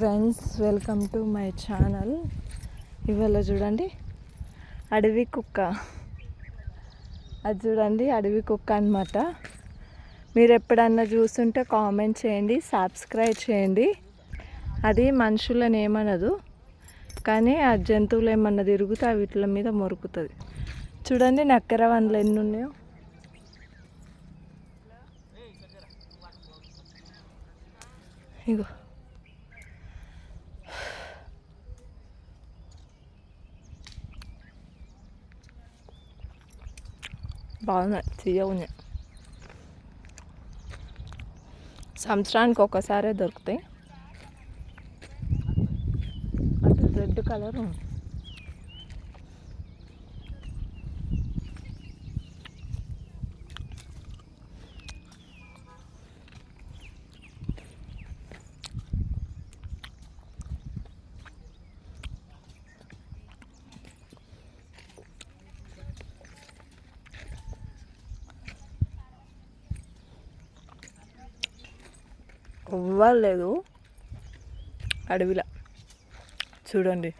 Friends welcome to my channel. ఇవాళ చూడండి అడవి కుక్క. అది చూడండి అడవి కుక్క అనమాట మీరు ఎప్పుడన్నా చూస్తుంటే కామెంట్ చేయండి సబ్స్క్రైబ్ చేయండి. అది మనుషులను ఏమనదు కానీ ఆ జంతువులు ఏమన్నా తిరుగుతే వీటిల వీటి మీద మొరుకుతుంది. చూడండి నక్కర వన్లు ఎన్ని ఉన్నాయో ఇగో. బాగున్నాయి తీయ ఉన్నాయి సంవత్సరానికి ఒకసారే దొరుకుతాయి అటు రెడ్ కలర్ ఉంది ఇవ్వలేదు అడవిలో. చూడండి.